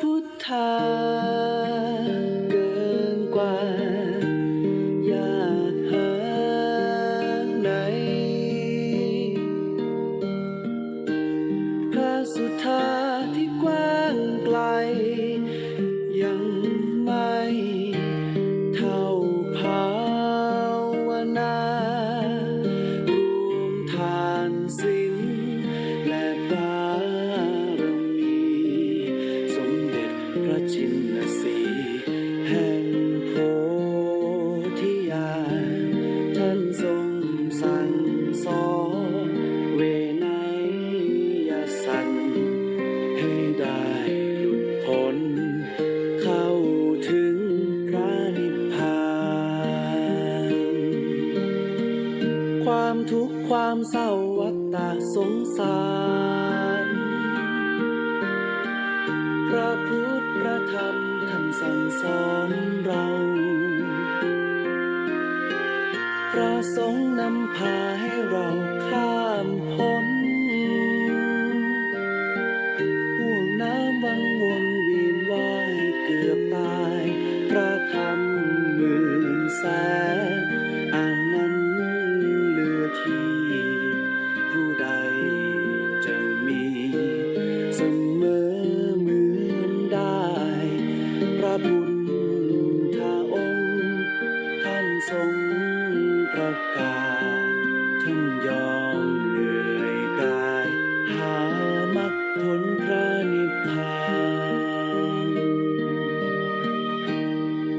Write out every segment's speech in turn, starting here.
พุทธาเกินกว่า อยากหาไหนพระสุธา ทุกความเศร้าวัฏฏะสงสาร พระพุทธพระธรรมท่านสั่งสอนเรา พระสงฆ์นำพาให้เราข้ามพ้นห่วงน้ำวังวน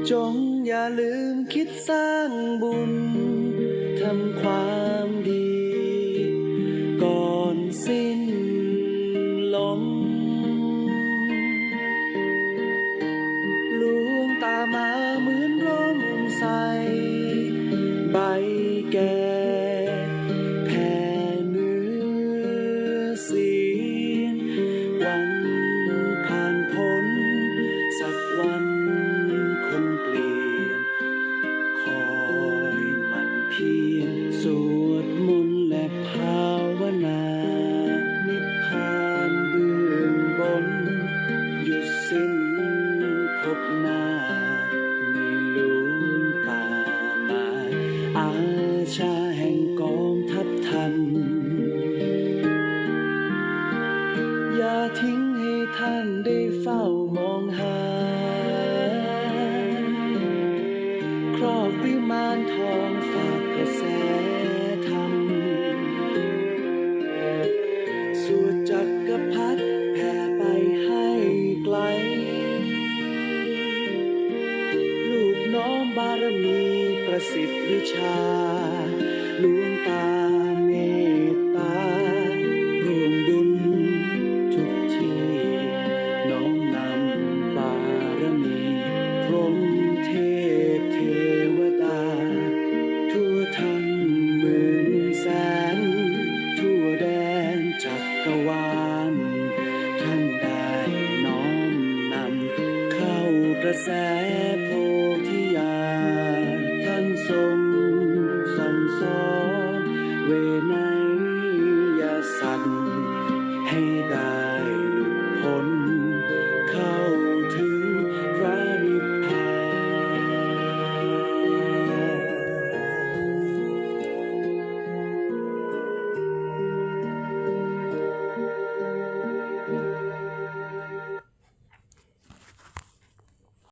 จงอย่าลืมคิดสร้างบุญ ทำความดี ก่อนสิ้นลมลวงตามาเหมือนร่มใสใบ อย่าทิ้งให้ท่านได้เฝ้ามองหา ครอบวิมานทองฝากกระแสธรรม สวดจักรพรรดิแผ่ไปให้ไกล ลูกน้อมบารมีประสิทธิ์วิชาลวงตา when I